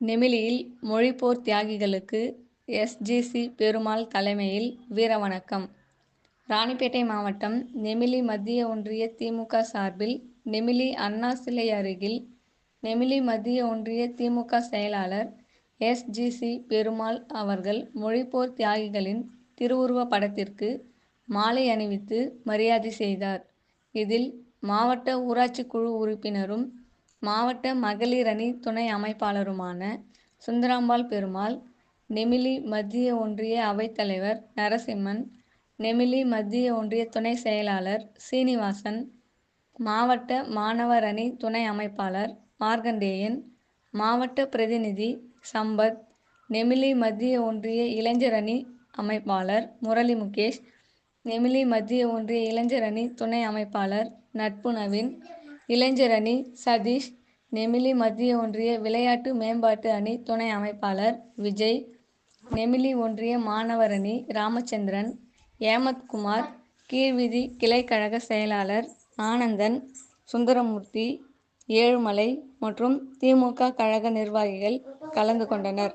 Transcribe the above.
நெமிலியில் மொழிப்போர் தியாகிகளுக்கு எஸ்.ஜி.சி. பெருமாள் தலைமையில் வீரவணக்கம். ராணிப்பேட்டை மாவட்டம் நெமிலி மத்திய ஒன்றிய திமுக சார்பில் நெமிலி அண்ணா சிலை அருகில் நெமிலி மத்திய ஒன்றிய திமுக செயலாளர் எஸ்.ஜி.சி. பெருமாள் அவர்கள் மொழிப்போர் தியாகிகளின் திருவுருவ படத்திற்கு மாலை அணிவித்து மரியாதை செய்தார். இதில் மாவட்ட ஊராட்சி குழு உறுப்பினரும் மாவட்ட மகளிர் அணி துணை அமைப்பாளருமான சுந்தராம்பாள் பெருமாள் நெமிலி மத்திய ஒன்றிய அவைத்தலைவர் நரசிம்மன் நெமிலி மத்திய ஒன்றிய துணை செயலாளர் சீனிவாசன் மாவட்ட மாணவர் அணி துணை அமைப்பாளர் மார்கண்டேயன் மாவட்ட பிரதிநிதி சம்பத் நெமிலி மத்திய ஒன்றிய இளைஞர் அணி அமைப்பாளர் முரளி முகேஷ் நெமிலி மத்திய ஒன்றிய இளைஞர் அணி துணை அமைப்பாளர் நட்பு நவீன் இளைஞர் அணி சதீஷ் நெமிலி மத்திய ஒன்றிய விளையாட்டு மேம்பாட்டு அணி துணை அமைப்பாளர் விஜய் நெமிலி ஒன்றிய மாணவர் அணி ராமச்சந்திரன் ஏமத்குமார் கீழ்விதி கிளை கழக செயலாளர் ஆனந்தன் சுந்தரமூர்த்தி ஏழுமலை மற்றும் திமுக கழக நிர்வாகிகள் கலந்து கொண்டனர்.